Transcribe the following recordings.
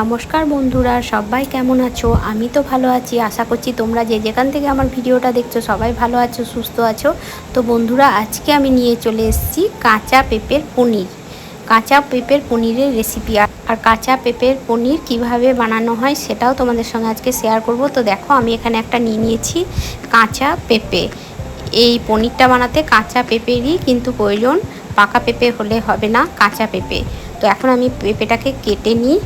নমস্কার বন্ধুরা, সবাই কেমন আছো? আমি তো ভালো আছি, আশা করছি তোমরা যে যেখান থেকে আমার ভিডিওটা দেখছ সবাই ভালো আছো, সুস্থ আছো। তো বন্ধুরা, আজকে আমি নিয়ে চলে এসেছি কাঁচা পেঁপের পনির। কাঁচা পেঁপের পনিরের রেসিপি আর কাঁচা পেঁপের পনির কীভাবে বানানো হয় সেটাও তোমাদের সঙ্গে আজকে শেয়ার করব। তো দেখো, আমি এখানে একটা নিয়ে নিয়েছি কাঁচা পেঁপে। এই পনিরটা বানাতে কাঁচা পেঁপেরই কিন্তু প্রয়োজন, পাকা পেঁপে হলে হবে না কাঁচা পেঁপে। তো এখন আমি পেঁপেটাকে কেটে নিই।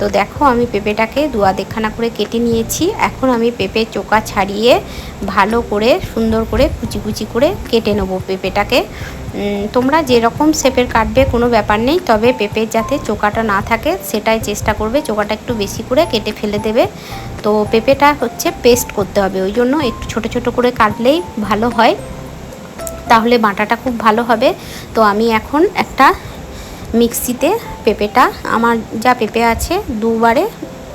তো দেখো, আমি পেঁপেটাকে দুয়া দেখানা করে কেটে নিয়েছি। এখন আমি পেঁপে চোকা ছাড়িয়ে ভালো করে, সুন্দর করে কুচি কুচি করে কেটে নেব পেঁপেটাকে। তোমরা যেরকম শেপের কাটবে কোনো ব্যাপার নেই, তবে পেঁপের যাতে চোকাটা না থাকে, সেটাই চেষ্টা করবে। চোকাটা একটু বেশি করে কেটে ফেলে দেবে। তো পেঁপেটা হচ্ছে পেস্ট করতে হবে, ওই জন্য একটু ছোট ছোট করে কাটলেই ভালো হয়। তাহলে বাটাটা খুব ভালো হবে। তো আমি এখন একটা মিক্সিতে পেঁপেটা, আমার যা পেঁপে আছে দুবারে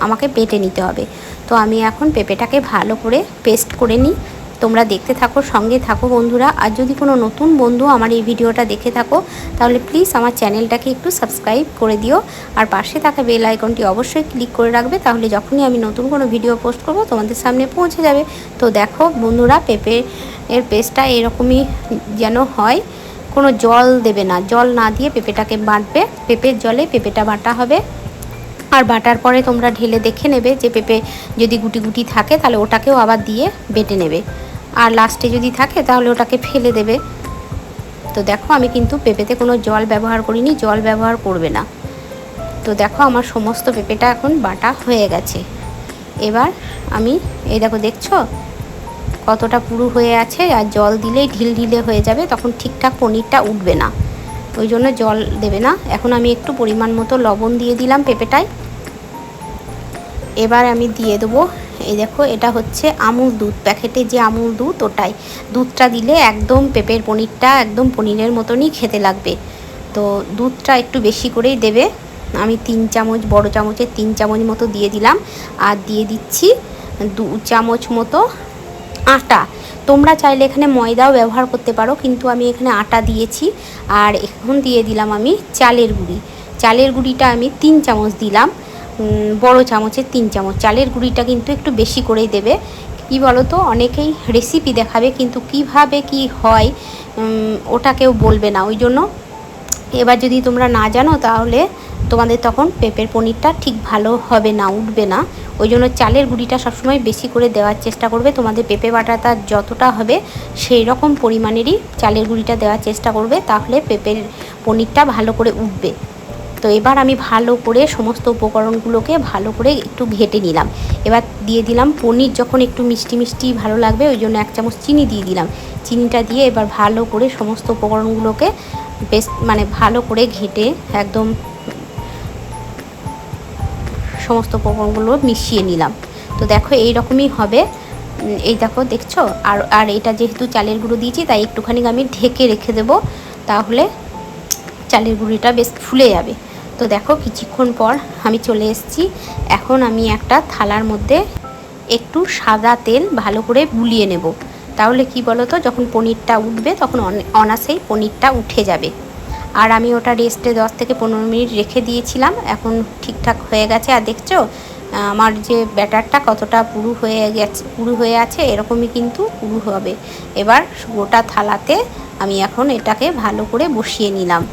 আমাকে বেটে নিতে হবে। তো আমি এখন পেঁপেটাকে ভালো করে পেস্ট করে নিই। তোমরা দেখতে থাকো, সঙ্গে থাকো বন্ধুরা। আর যদি কোনো নতুন বন্ধু আমার এই ভিডিওটা দেখে থাকো, তাহলে প্লিজ আমার চ্যানেলটাকে একটু সাবস্ক্রাইব করে দিও। আর পাশে থাকা বেল আইকনটি অবশ্যই ক্লিক করে রাখবে, তাহলে যখনই আমি নতুন কোনো ভিডিও পোস্ট করব, তোমাদের সামনে পৌঁছে যাবে। তো দেখো বন্ধুরা পেঁপে এর পেস্টটা এরকমই যেন হয়। কোনো জল দেবে না। জল না দিয়ে পেঁপেটাকে বাঁটবে। পেঁপের জলে পেঁপেটা বাটা হবে। আর বাটার পরে তোমরা ঢেলে দেখে নেবে যে পেঁপে যদি গুটি গুটি থাকে তাহলে ওটাকেও আবার দিয়ে বেটে নেবে। আর লাস্টে যদি থাকে তাহলে ওটাকে ফেলে দেবে। তো দেখো আমি কিন্তু পেঁপেতে কোনো জল ব্যবহার করিনি, জল ব্যবহার করবে না। তো দেখো আমার সমস্ত পেঁপেটা এখন বাটা হয়ে গেছে। এবার আমি, এই দেখো দেখছ? কতটা পুরু হয়ে আছে আর জল দিলেই ঢিল ঢিলে হয়ে যাবে, তখন ঠিকঠাক পনিরটা উঠবে না। ওই জন্য জল দেবে না। এখন আমি একটু পরিমাণ মতো লবণ দিয়ে দিলাম পেঁপেটায়। এবার আমি দিয়ে দেবো, এই দেখো, এটা হচ্ছে আমুল দুধ। প্যাকেটে যে আমুল দুধ, ওটাই। দুধটা দিলে একদম পেঁপের পনিরটা একদম পনিরের মতনই খেতে লাগবে। তো দুধটা একটু বেশি করেই দেবে। আমি তিন চামচ, বড় চামচের তিন চামচ মতো দিয়ে দিলাম। আর দিয়ে দিচ্ছি দু চামচ মতো আটা। তোমরা চাইলে এখানে ময়দাও ব্যবহার করতে পারো, কিন্তু আমি এখানে আটা দিয়েছি। আর এখন দিয়ে দিলাম আমি চালের গুঁড়ি। চালের গুঁড়িটা আমি তিন চামচ দিলাম। বড় চামচের তিন চামচ। চালের গুঁড়িটা কিন্তু একটু বেশি করেই দেবে। কি বলো তো অনেকেই রেসিপি দেখাবে, কিন্তু কীভাবে কি হয় ওটা কেউ বলবে না। ওই জন্য এবার যদি তোমরা না জানো, তাহলে তোমাদের তখন পেঁপের পনিরটা ঠিক ভালো হবে না, উঠবে না। ওই জন্য চালের গুঁড়িটা সবসময় বেশি করে দেওয়ার চেষ্টা করবে। তোমাদের পেঁপে বাটাটা যতটা হবে সেই রকম পরিমাণেরই চালের গুঁড়িটা দেওয়ার চেষ্টা করবে, তাহলে পেঁপের পনিরটা ভালো করে উঠবে। তো এবার আমি ভালো করে সমস্ত উপকরণগুলোকে ভালো করে একটু ঘেটে নিলাম। এবার দিয়ে দিলাম পনির, যখন একটু মিষ্টি মিষ্টি ভালো লাগবে, ওই জন্য এক চামচ চিনি দিয়ে দিলাম। চিনিটা দিয়ে এবার ভালো করে সমস্ত উপকরণগুলোকে বেশ মানে ভালো করে ঘেটে একদম সমস্ত উপকরণগুলো মিশিয়ে নিলাম। তো দেখো এই রকমই হবে এই দেখো, দেখছ? আর আর এটা যেহেতু চালের গুঁড়ো দিয়েছি, তাই একটুখানি আমি ঢেকে রেখে দেবো। তাহলে চালের গুঁড়িটা বেশ ফুলে যাবে। তো দেখো, কিছুক্ষণ পর আমি চলে এসেছি। এখন আমি একটা থালার মধ্যে একটু সাদা তেল ভালো করে বুলিয়ে নেব। তাহলে কি বলো তো যখন পনিরটা উঠবে, তখন অনাসেই পনিরটা উঠে যাবে। আর আমি ওটা রেস্টে দশ থেকে পনেরো মিনিট রেখে দিয়েছিলাম। এখন ঠিকঠাক হয়ে গেছে। আর দেখছ, আমার যে ব্যাটারটা কতটা পুরু হয়ে গেছে, পুরু হয়ে আছে, এরকমই কিন্তু পুরু হবে। এবার গোটা থালাতে আমি এখন এটাকে ভালো করে বসিয়ে নিলাম।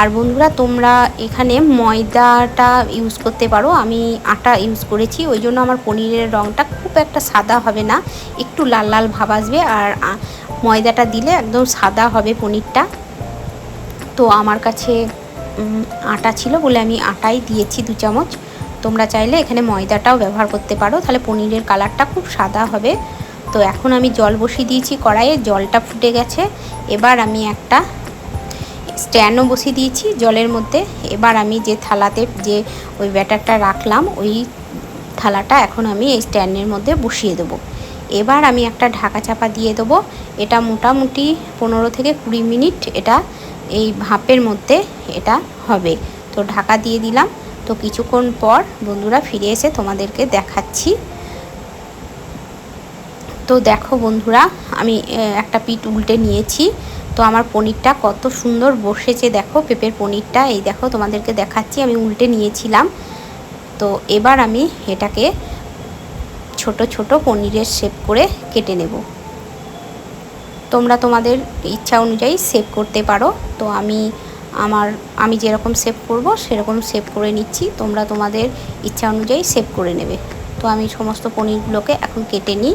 আর বন্ধুরা, তোমরা এখানে ময়দাটা ইউজ করতে পারো। আমি আটা ইউজ করেছি, ওই জন্য আমার পনিরের রঙটা খুব একটা সাদা হবে না। একটু লাল লাল ভাব আসবে। আর ময়দাটা দিলে একদম সাদা হবে পনিরটা। তো আমার কাছে আটা ছিল বলে আমি আটাই দিয়েছি দু চামচ। তোমরা চাইলে এখানে ময়দাটাও ব্যবহার করতে পারো। তাহলে পনিরের কালারটা খুব সাদা হবে। তো এখন আমি জল বসিয়ে দিয়েছি কড়াইয়ে, জলটা ফুটে গেছে। এবার আমি একটা স্ট্যান্ডও বসিয়ে দিয়েছি জলের মধ্যে। এবার আমি যে থালাতে, যে ওই ব্যাটারটা রাখলাম, ওই থালাটা এখন আমি এই স্ট্যান্ডের মধ্যে বসিয়ে দেবো। এবার আমি একটা ঢাকা চাপা দিয়ে দেবো। এটা মোটামুটি পনেরো থেকে কুড়ি মিনিট এটা এই ভাপের মধ্যে এটা হবে। তো ঢাকা দিয়ে দিলাম। তো কিছুক্ষণ পর বন্ধুরা ফিরে এসে তোমাদেরকে দেখাচ্ছি। তো দেখো বন্ধুরা, আমি একটা পিঠ উল্টে নিয়েছি। তো আমার পনিরটা কত সুন্দর বসেছে দেখো, পেঁপের পনিরটা। এই দেখো তোমাদেরকে দেখাচ্ছি, আমি উল্টে নিয়েছিলাম। তো এবার আমি এটাকে ছোট ছোট পনিরের শেপ করে কেটে নেব। তোমরা তোমাদের ইচ্ছা অনুযায়ী সেভ করতে পারো। তো আমি আমার, আমি যেরকম সেভ করব, সেরকম সেভ করে নিচ্ছি। তোমরা তোমাদের ইচ্ছা অনুযায়ী সেভ করে নেবে। তো আমি সমস্ত পনিরগুলোকে এখন কেটে নিই।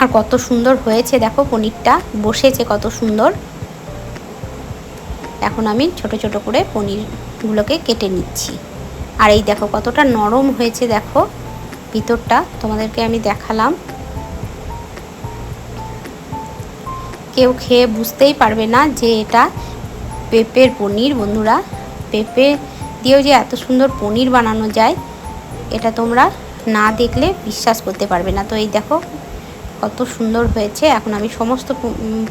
আর কত সুন্দর হয়েছে, দেখো পনিরটা বসেছে কত সুন্দর। এখন আমি ছোট ছোট করে পনিরগুলোকে কেটে নিচ্ছি। আর এই দেখো কতটা নরম হয়েছে, দেখো। ভিতরটা তোমাদেরকে আমি দেখালাম। কেউ খেয়ে বুঝতেই পারবে না যে এটা পেঁপের পনির, বন্ধুরা। পেঁপে দিয়েও যে এত সুন্দর পনির বানানো যায়, এটা তোমরা না দেখলে বিশ্বাস করতে পারবে না। তো এই দেখো, কত সুন্দর হয়েছে। এখন আমি সমস্ত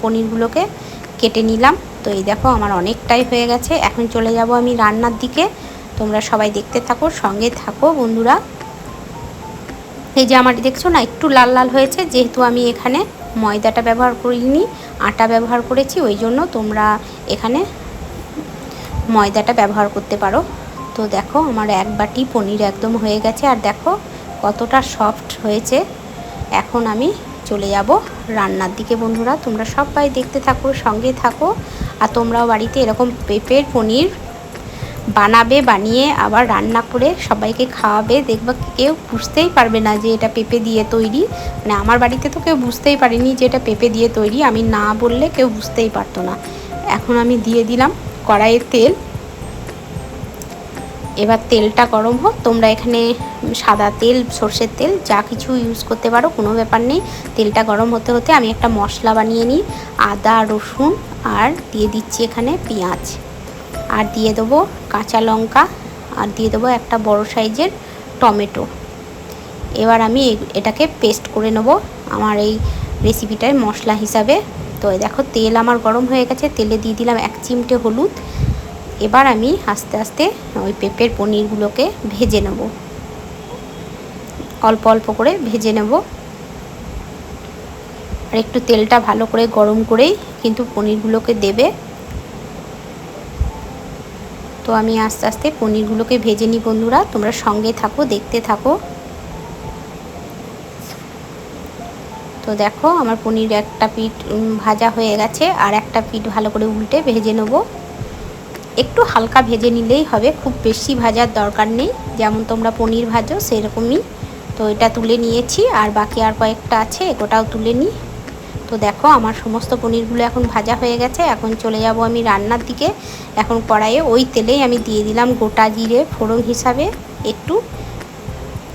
পনিরগুলোকে কেটে নিলাম। তো এই দেখো, আমার অনেকটাই হয়ে গেছে। এখন চলে যাব আমি রান্নার দিকে। তোমরা সবাই দেখতে থাকো, সঙ্গে থাকো, বন্ধুরা। এই যে আমার, দেখছ না, একটু লাল লাল হয়েছে। যেহেতু আমি এখানে ময়দাটা ব্যবহার করিনি, আটা ব্যবহার করেছি, ওই জন্য তোমরা এখানে ময়দাটা ব্যবহার করতে পারো। তো দেখো, আমার এক বাটি পনির একদম হয়ে গেছে, আর দেখো কতটা সফট হয়েছে। এখন আমি চলে যাব রান্নার দিকে, বন্ধুরা। তোমরা সবাই দেখতে থাকো, সঙ্গে থাকো, আর তোমরাও বাড়িতে এরকম পেঁপের পনির বানাবে, বানিয়ে আবার রান্না করে সবাইকে খাওয়াবে। দেখবা কেউ বুঝতেই পারবে না যে এটা পেঁপে দিয়ে তৈরি। মানে আমার বাড়িতে তো কেউ বুঝতেই পারেনি যে এটা পেঁপে দিয়ে তৈরি। আমি না বললে কেউ বুঝতেই পারতো না। এখন আমি দিয়ে দিলাম কড়াইয়ের তেল। এবার তেলটা গরম হোক। তোমরা এখানে সাদা তেল, সর্ষের তেল, যা কিছু ইউজ করতে পারো, কোনো ব্যাপার নেই। তেলটা গরম হতে হতে আমি একটা মশলা বানিয়ে নিই। আদা, রসুন আর দিয়ে দিচ্ছি এখানে পেঁয়াজ। আর দিয়ে দেবো কাঁচা লঙ্কা, আর দিয়ে দেবো একটা বড় সাইজের টমেটো। এবার আমি এটাকে পেস্ট করে নেব আমার এই রেসিপিটায় মশলা হিসাবে। তো দেখো, তেল আমার গরম হয়ে গেছে, তেলে দিয়ে দিলাম এক চিমটে হলুদ। এবার আমি আস্তে আস্তে ওই পেঁপের পনিরগুলোকে ভেজে নেব। অল্প অল্প করে ভেজে নেব। আর একটু তেলটা ভালো করে গরম করেই কিন্তু পনিরগুলোকে দেবে। তো আমি আস্তে আস্তে পনিরগুলোকে ভেজে নিই বন্ধুরা। তোমরা সঙ্গে থাকো, দেখতে থাকো। তো দেখো, আমার পনির একটা পিঠ ভাজা হয়ে গেছে। আর একটা পিঠ ভালো করে উল্টে ভেজে নেব। একটু হালকা ভেজে নিলেই হবে। খুব বেশি ভাজার দরকার নেই। যেমন তোমরা পনির ভাজো, সেরকমই। তো এটা তুলে নিয়েছি। আর বাকি আর কয়েকটা আছে ওটাও তুলে নিই। তো দেখো, আমার সমস্ত পনিরগুলো এখন ভাজা হয়ে গেছে। এখন চলে যাব আমি রান্নার দিকে। এখন কড়াইয়ে ওই তেলেই আমি দিয়ে দিলাম গোটা জিরে ফোড়ন হিসাবে একটু।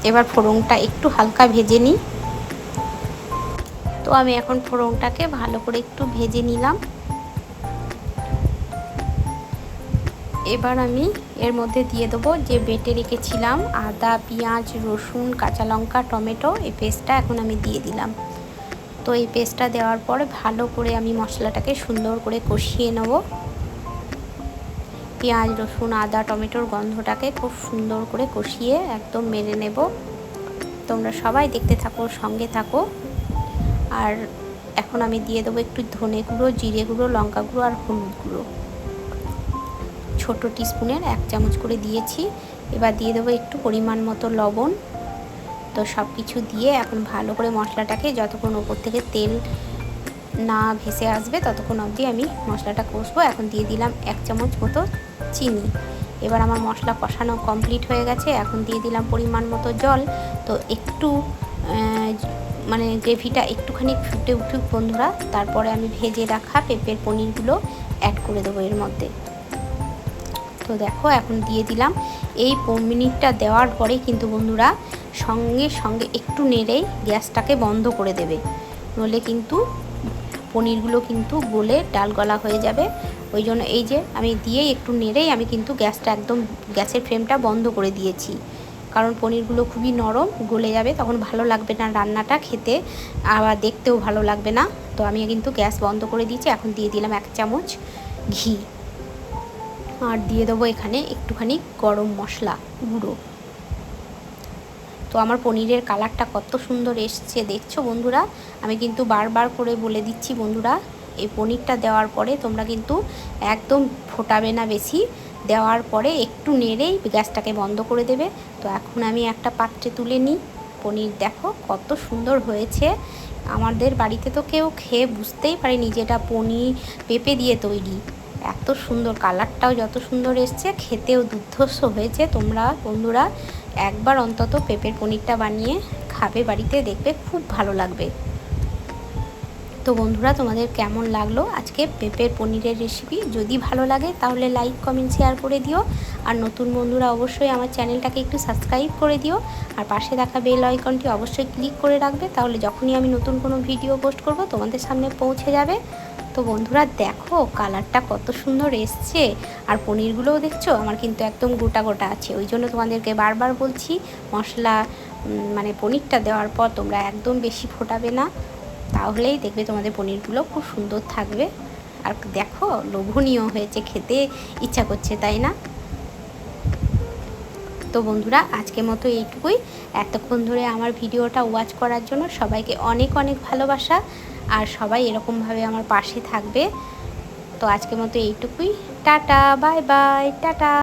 এবার ফোড়নটা একটু হালকা ভেজে নিই। তো আমি এখন ফোড়নটাকে ভালো করে একটু ভেজে নিলাম। এবার আমি এর মধ্যে দিয়ে দেবো যে বেটে রেখেছিলাম আদা, পেঁয়াজ, রসুন, কাঁচা লঙ্কা, টমেটো, এই পেস্টটা এখন আমি দিয়ে দিলাম। তো এই পেস্টটা দেওয়ার পর ভালো করে আমি মশলাটাকে সুন্দর করে কষিয়ে নেব। পেঁয়াজ, রসুন, আদা, টমেটোর গন্ধটাকে খুব সুন্দর করে কষিয়ে একদম মেরে নেব। তোমরা সবাই দেখতে থাকো, সঙ্গে থাকো। আর এখন আমি দিয়ে দেবো একটু ধনে গুঁড়ো, জিরে গুঁড়ো, লঙ্কা গুঁড়ো আর হলুদ গুঁড়ো। ছোটো টিস্পুনের এক চামচ করে দিয়েছি। এবার দিয়ে দেবো একটু পরিমাণ মতো লবণ। তো সব কিছু দিয়ে এখন ভালো করে মশলাটাকে যতক্ষণ ওপর থেকে তেল না ভেসে আসবে ততক্ষণ অবধি আমি মশলাটা কষবো। এখন দিয়ে দিলাম এক চামচ মতো চিনি। এবার আমার মশলা কষানো কমপ্লিট হয়ে গেছে। এখন দিয়ে দিলাম পরিমাণ মতো জল। তো একটু মানে গ্রেভিটা একটুখানি ফুটে উঠুক বন্ধুরা, তারপরে আমি ভেজে রাখা পেঁপের পনিরগুলো অ্যাড করে দেবো এর মধ্যে। তো দেখো, এখন দিয়ে দিলাম। এই মিনিটটা দেওয়ার পরে কিন্তু বন্ধুরা সঙ্গে সঙ্গে একটু নেড়েই গ্যাসটাকে বন্ধ করে দেবে। নলে কিন্তু পনিরগুলো কিন্তু গলে ডাল গলা হয়ে যাবে। ওই জন্য এই যে আমি দিয়েই একটু নেড়েই আমি কিন্তু গ্যাসটা একদম গ্যাসের ফ্লেমটা বন্ধ করে দিয়েছি। কারণ পনিরগুলো খুবই নরম, গলে যাবে, তখন ভালো লাগবে না রান্নাটা খেতে, আবার দেখতেও ভালো লাগবে না। তো আমি কিন্তু গ্যাস বন্ধ করে দিয়েছি, এখন দিয়ে দিলাম এক চামচ ঘি। আর দিয়ে দেবো এখানে একটুখানি গরম মশলা গুঁড়ো। তো আমার পনিরের কালারটা কত সুন্দর এসছে। দেখছ বন্ধুরা? আমি কিন্তু বারবার করে বলে দিচ্ছি বন্ধুরা, এই পনিরটা দেওয়ার পরে তোমরা কিন্তু একদম ফোটাবে না বেশি। দেওয়ার পরে একটু নেড়েই গ্যাসটাকে বন্ধ করে দেবে। তো এখন আমি একটা পাত্রে তুলে নিই। পনির দেখো কত সুন্দর হয়েছে। আমাদের বাড়িতে তো কেউ খেয়ে বুঝতেই পারেনি যে পনির পেঁপে দিয়ে তৈরি। এত সুন্দর কালারটাও যত সুন্দর এসছে, খেতেও দুর্ধর্ষ হয়েছে। তোমরা বন্ধুরা একবার অন্তত পেঁপের পনিরটা বানিয়ে খাবে, বাড়িতে দেখবে খুব ভালো লাগবে। তো বন্ধুরা, তোমাদের কেমন লাগল আজকে পেঁপের পনিরের রেসিপি যদি ভালো লাগে তাহলে লাইক কমেন্ট শেয়ার করে দিও। আর নতুন বন্ধুরা অবশ্যই আমার চ্যানেলটাকে একটু সাবস্ক্রাইব করে দিও। আর পাশে দেখা বেল আইকনটি অবশ্যই ক্লিক করে রাখবে, তাহলে যখনই আমি নতুন কোনো ভিডিও পোস্ট করব, তোমাদের সামনে পৌঁছে যাবে। তো বন্ধুরা দেখো কালারটা কত সুন্দর এসছে। আর পনিরগুলোও দেখছ? আমার কিন্তু একদম গোটা গোটা আছে। ওই জন্য তোমাদেরকে বারবার বলছি, মশলা মানে পনিরটা দেওয়ার পর তোমরা একদম বেশি ফোটাবে না। তাহলেই দেখবে তোমাদের পনিরগুলো খুব সুন্দর থাকবে। আর দেখো, লোভনীয় হয়েছে খেতে, ইচ্ছা করছে, তাই না? তো বন্ধুরা আজকে মতো এইটুকুই। এতক্ষণ ধরে আমার ভিডিওটা ওয়াচ করার জন্য সবাইকে অনেক অনেক ভালোবাসা। আর সবাই এরকমভাবে আমার পাশে থাকবে। তো আজকের মতো এইটুকুই। Tata bye bye tata.